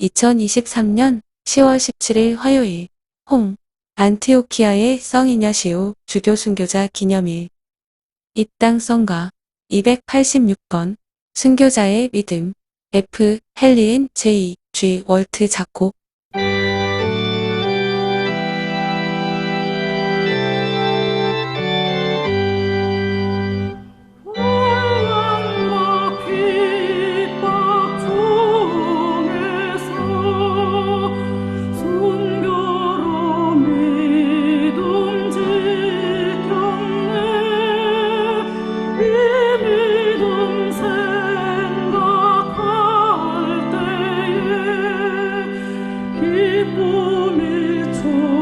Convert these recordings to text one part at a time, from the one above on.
2023년 10월 17일 화요일 홍 안티오키아의 성이냐시오 주교 순교자 기념일. 입당 성가 286번 순교자의 믿음 F. 헨리엔 J G 월트 작곡 기쁨이 충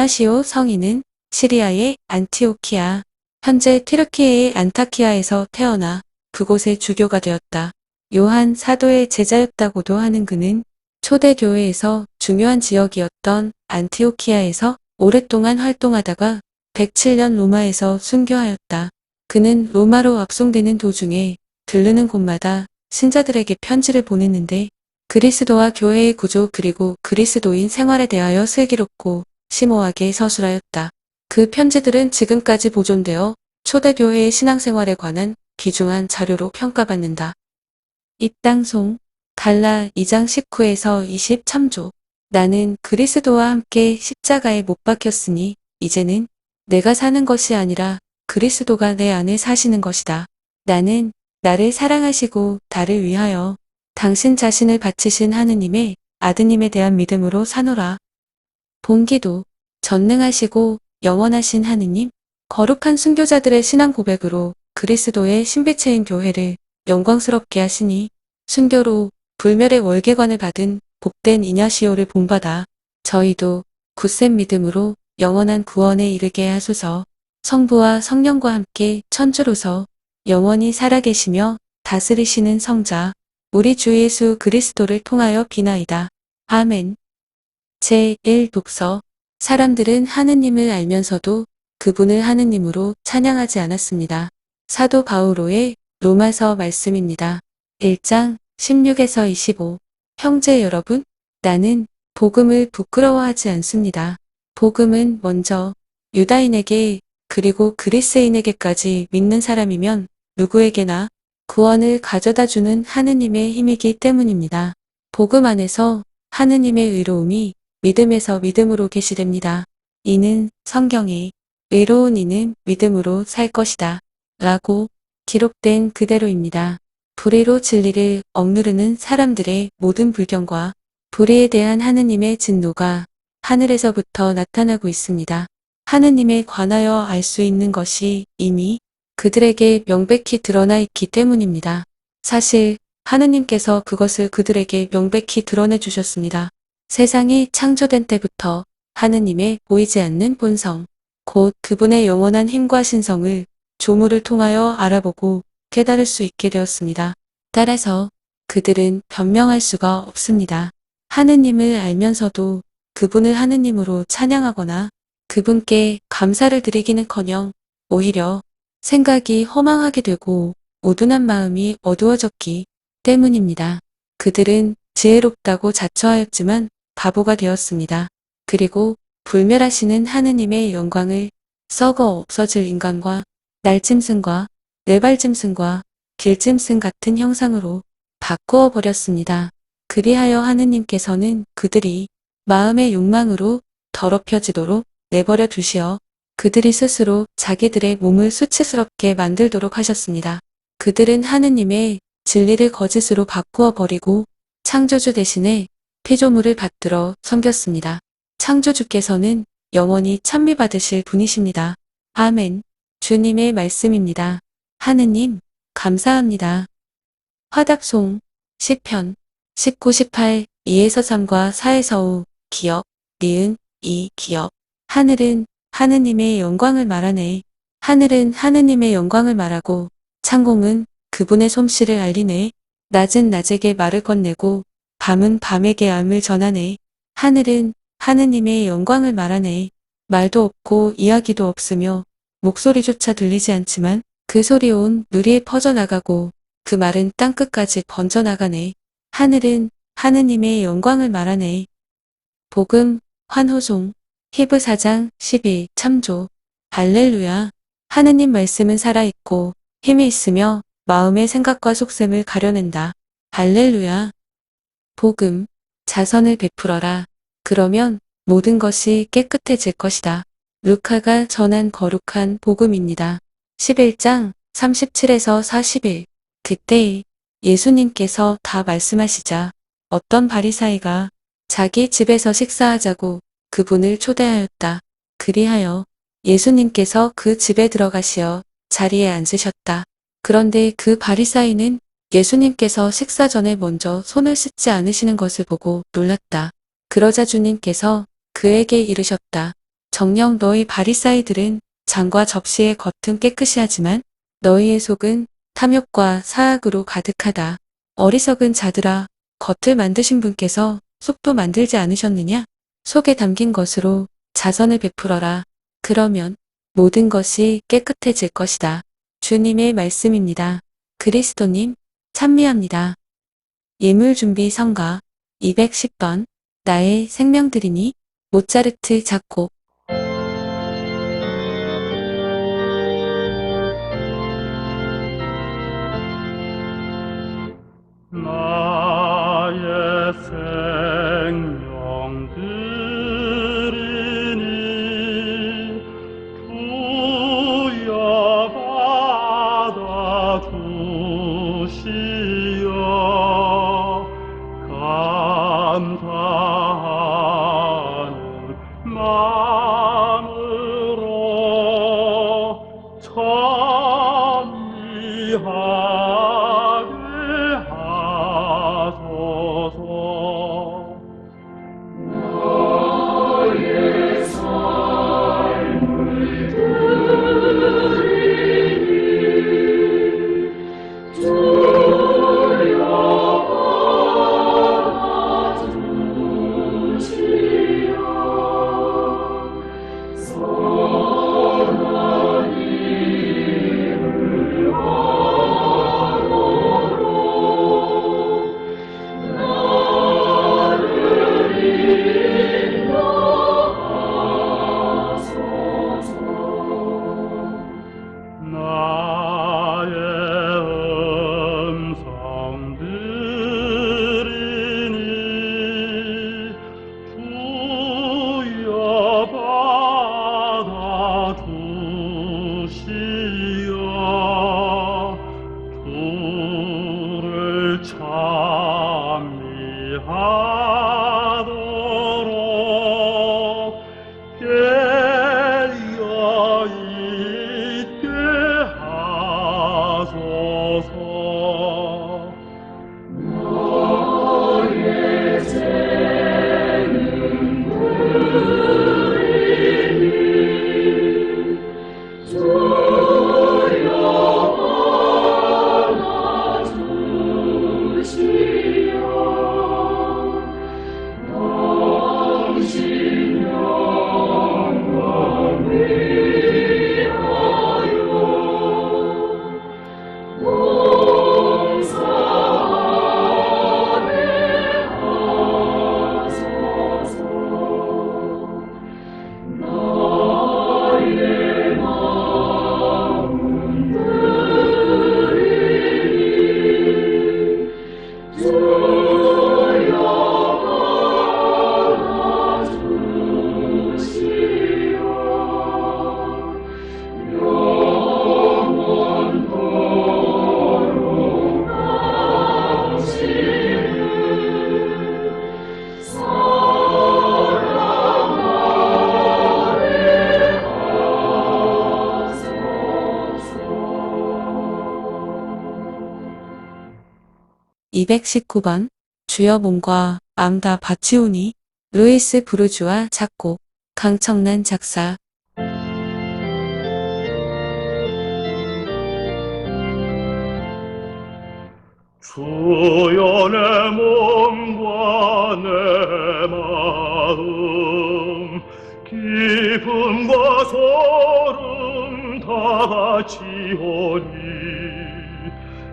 이냐시오 성인은 시리아의 안티오키아, 현재 튀르키예의 안타키아에서 태어나 그곳의 주교가 되었다. 요한 사도의 제자였다고도 하는 그는 초대교회에서 중요한 지역이었던 안티오키아에서 오랫동안 활동하다가 107년 로마에서 순교하였다. 그는 로마로 압송되는 도중에 들르는 곳마다 신자들에게 편지를 보냈는데 그리스도와 교회의 구조 그리고 그리스도인 생활에 대하여 슬기롭고 심오하게 서술하였다. 그 편지들은 지금까지 보존되어 초대교회의 신앙생활에 관한 귀중한 자료로 평가받는다. 입당송 갈라 2장 19에서 23조 나는 그리스도와 함께 십자가에 못 박혔으니 이제는 내가 사는 것이 아니라 그리스도가 내 안에 사시는 것이다. 나는 나를 사랑하시고 나를 위하여 당신 자신을 바치신 하느님의 아드님에 대한 믿음으로 사노라. 본기도 전능하시고 영원하신 하느님, 거룩한 순교자들의 신앙 고백으로 그리스도의 신비체인 교회를 영광스럽게 하시니 순교로 불멸의 월계관을 받은 복된 이냐시오를 본받아 저희도 굳센 믿음으로 영원한 구원에 이르게 하소서 성부와 성령과 함께 천주로서 영원히 살아계시며 다스리시는 성자 우리 주 예수 그리스도를 통하여 비나이다. 아멘. 제1 독서 사람들은 하느님을 알면서도 그분을 하느님으로 찬양하지 않았습니다. 사도 바우로의 로마서 말씀입니다. 1장 16에서 25 형제 여러분, 나는 복음을 부끄러워하지 않습니다. 복음은 먼저 유다인에게 그리고 그리스인에게까지 믿는 사람이면 누구에게나 구원을 가져다 주는 하느님의 힘이기 때문입니다. 복음 안에서 하느님의 의로움이 믿음에서 믿음으로 계시됩니다. 이는 성경에 의로운 이는 믿음으로 살 것이다. 라고 기록된 그대로입니다. 불의로 진리를 억누르는 사람들의 모든 불경과 불의에 대한 하느님의 진노가 하늘에서부터 나타나고 있습니다. 하느님에 관하여 알 수 있는 것이 이미 그들에게 명백히 드러나 있기 때문입니다. 사실 하느님께서 그것을 그들에게 명백히 드러내 주셨습니다. 세상이 창조된 때부터 하느님의 보이지 않는 본성, 곧 그분의 영원한 힘과 신성을 조물을 통하여 알아보고 깨달을 수 있게 되었습니다. 따라서 그들은 변명할 수가 없습니다. 하느님을 알면서도 그분을 하느님으로 찬양하거나 그분께 감사를 드리기는커녕 오히려 생각이 허망하게 되고 오둔한 마음이 어두워졌기 때문입니다. 그들은 지혜롭다고 자처하였지만 바보가 되었습니다. 그리고 불멸하시는 하느님의 영광을 썩어 없어질 인간과 날짐승과 네발짐승과 길짐승 같은 형상으로 바꾸어 버렸습니다. 그리하여 하느님께서는 그들이 마음의 욕망으로 더럽혀지도록 내버려 두시어 그들이 스스로 자기들의 몸을 수치스럽게 만들도록 하셨습니다. 그들은 하느님의 진리를 거짓으로 바꾸어 버리고 창조주 대신에 피조물을 받들어 섬겼습니다. 창조주께서는 영원히 찬미받으실 분이십니다. 아멘. 주님의 말씀입니다. 하느님, 감사합니다. 화답송, 시편, 19, 18, 2에서 3과 4에서 5, 기억, 니은, 2, 기억. 하늘은 하느님의 영광을 말하네. 하늘은 하느님의 영광을 말하고, 창공은 그분의 솜씨를 알리네. 낮은 낮에게 말을 건네고, 밤은 밤에게 암을 전하네. 하늘은 하느님의 영광을 말하네. 말도 없고 이야기도 없으며, 목소리조차 들리지 않지만, 그 소리 온 누리에 퍼져나가고, 그 말은 땅끝까지 번져나가네. 하늘은 하느님의 영광을 말하네. 복음, 환호송, 히브 4장 12, 참조, 할렐루야. 하느님 말씀은 살아있고 힘이 있으며 마음의 생각과 속셈을 가려낸다. 할렐루야. 복음, 자선을 베풀어라. 그러면 모든 것이 깨끗해질 것이다. 루카가 전한 거룩한 복음입니다. 11장 37에서 41. 그때 예수님께서 다 말씀하시자 어떤 바리사이가 자기 집에서 식사하자고 그분을 초대하였다. 그리하여 예수님께서 그 집에 들어가시어 자리에 앉으셨다. 그런데 그 바리사이는 예수님께서 식사 전에 먼저 손을 씻지 않으시는 것을 보고 놀랐다. 그러자 주님께서 그에게 이르셨다. 정녕 너희 바리사이들은 장과 접시의 겉은 깨끗이 하지만 너희의 속은 탐욕과 사악으로 가득하다. 어리석은 자들아, 겉을 만드신 분께서 속도 만들지 않으셨느냐? 속에 담긴 것으로 자선을 베풀어라. 그러면 모든 것이 깨끗해질 것이다. 주님의 말씀입니다. 그리스도님, 찬미합니다. 예물 준비 성가. 210번. 나의 생명들이니 모차르트 작곡 219번 주여 몸과 마음 다 바치오니 루이스 부르주아 작곡 강청란 작사. 주여 내 몸과 내 마음 기쁨과 소름 다 바치오니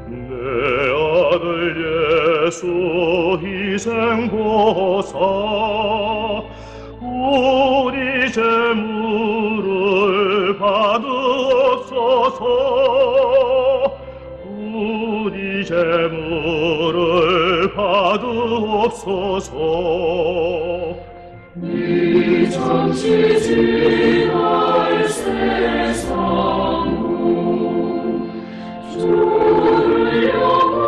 내 아들 예수 희생보사 우리 재물을 받으옵소서. 우리 재물을 받으옵소서. 잠시 지날 세상은 주를 영원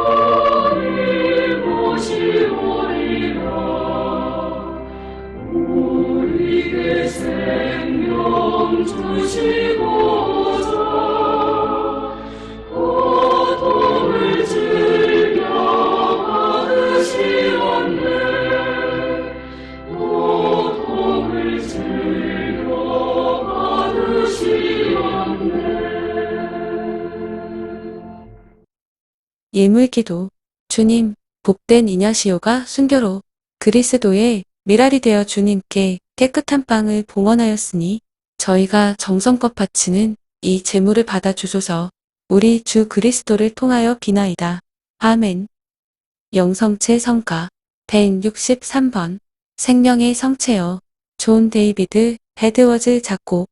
예물기도 주님 복된 이냐시오가 순교로 그리스도의 미랄이 되어 주님께 깨끗한 빵을 봉헌하였으니 저희가 정성껏 바치는 이 제물을 받아 주소서. 우리 주 그리스도를 통하여 비나이다. 아멘. 영성체 성가. 163번. 생명의 성체여. 존 데이비드 헤드워즈 작곡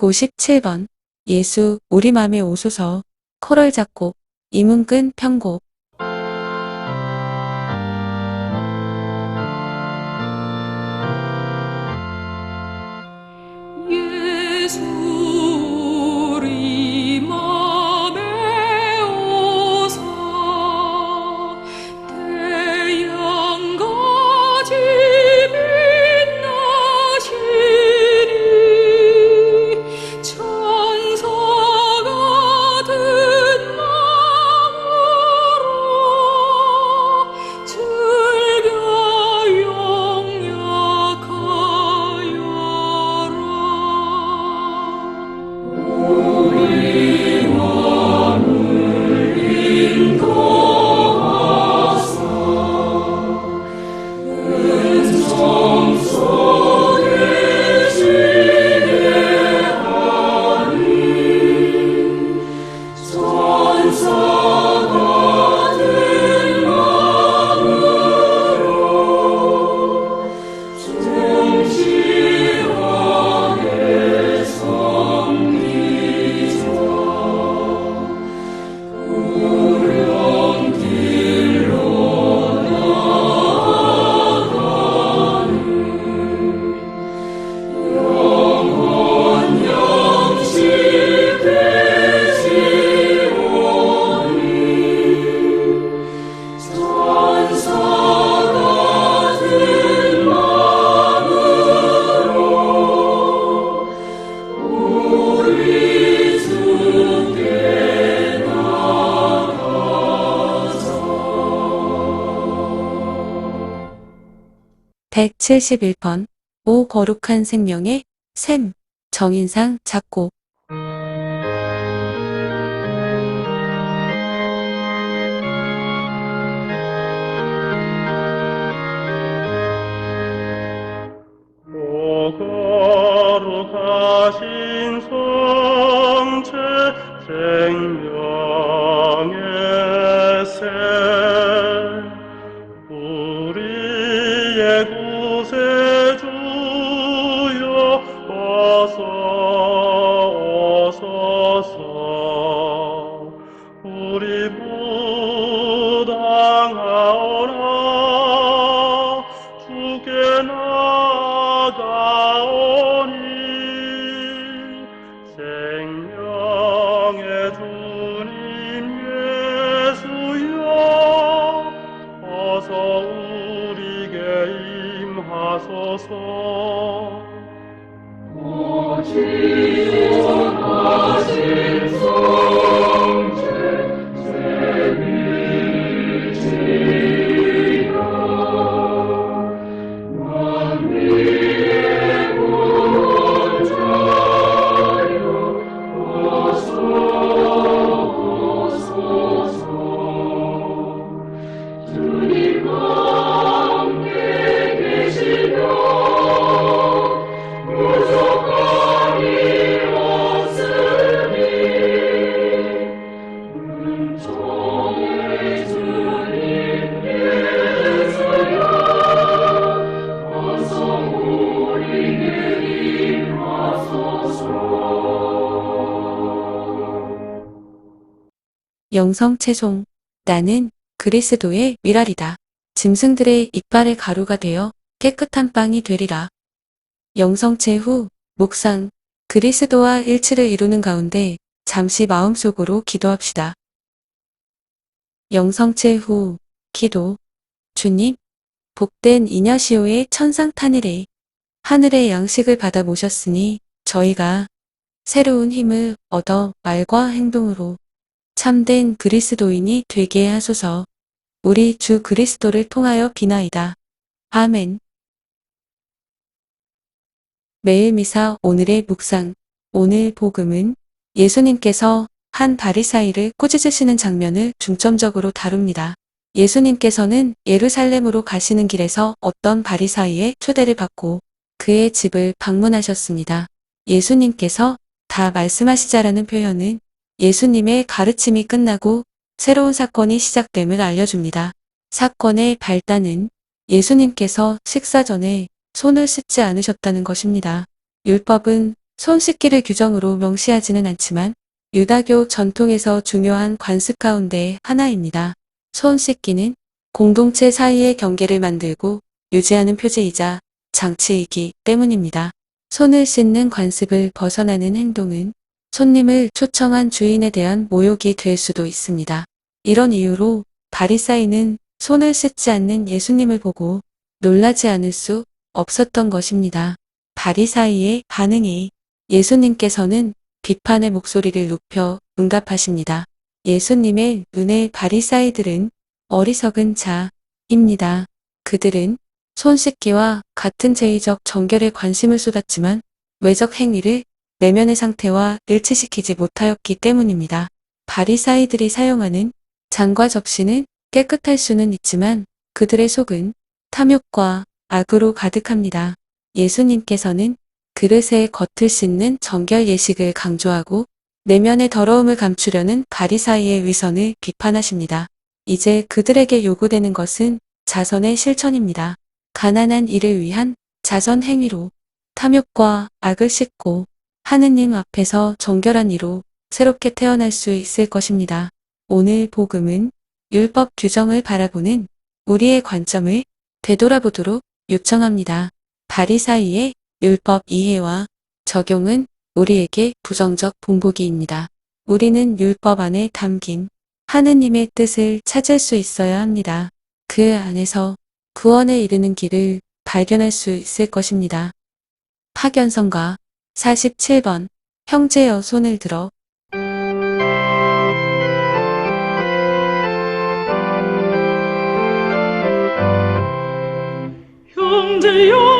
157번. 예수 우리 맘에 오소서. 코럴 작곡 이문근 편곡 (171번) 오 거룩한 생명의 샘 정인상 작곡 임하소 서 영성채송 나는 그리스도의 미랄이다. 짐승들의 이빨의 가루가 되어 깨끗한 빵이 되리라. 영성체 후 묵상 그리스도와 일치를 이루는 가운데 잠시 마음속으로 기도합시다. 영성체 후 기도 주님 복된 이냐시오의 천상 탄일에 하늘의 양식을 받아 모셨으니 저희가 새로운 힘을 얻어 말과 행동으로 참된 그리스도인이 되게 하소서. 우리 주 그리스도를 통하여 비나이다. 아멘. 매일 미사 오늘의 묵상. 오늘 복음은 예수님께서 한 바리사이를 꾸짖으시는 장면을 중점적으로 다룹니다. 예수님께서는 예루살렘으로 가시는 길에서 어떤 바리사이의 초대를 받고 그의 집을 방문하셨습니다. 예수님께서 다 말씀하시자라는 표현은 예수님의 가르침이 끝나고 새로운 사건이 시작됨을 알려줍니다. 사건의 발단은 예수님께서 식사 전에 손을 씻지 않으셨다는 것입니다. 율법은 손 씻기를 규정으로 명시하지는 않지만 유다교 전통에서 중요한 관습 가운데 하나입니다. 손 씻기는 공동체 사이의 경계를 만들고 유지하는 표제이자 장치이기 때문입니다. 손을 씻는 관습을 벗어나는 행동은 손님을 초청한 주인에 대한 모욕이 될 수도 있습니다. 이런 이유로 바리사이는 손을 씻지 않는 예수님을 보고 놀라지 않을 수 없었던 것입니다. 바리사이의 반응이 예수님께서는 비판의 목소리를 높여 응답하십니다. 예수님의 눈에 바리사이들은 어리석은 자입니다. 그들은 손 씻기와 같은 제의적 정결에 관심을 쏟았지만 외적 행위를 내면의 상태와 일치시키지 못하였기 때문입니다. 바리사이들이 사용하는 잔과 접시는 깨끗할 수는 있지만 그들의 속은 탐욕과 악으로 가득합니다. 예수님께서는 그릇의 겉을 씻는 정결 예식을 강조하고 내면의 더러움을 감추려는 바리사이의 위선을 비판하십니다. 이제 그들에게 요구되는 것은 자선의 실천입니다. 가난한 이를 위한 자선 행위로 탐욕과 악을 씻고 하느님 앞에서 정결한 이로 새롭게 태어날 수 있을 것입니다. 오늘 복음은 율법 규정을 바라보는 우리의 관점을 되돌아보도록 요청합니다. 바리사이의 율법 이해와 적용은 우리에게 부정적 본보기입니다. 우리는 율법 안에 담긴 하느님의 뜻을 찾을 수 있어야 합니다. 그 안에서 구원에 이르는 길을 발견할 수 있을 것입니다. 파견성가 47번. 형제여 손을 들어. 형제여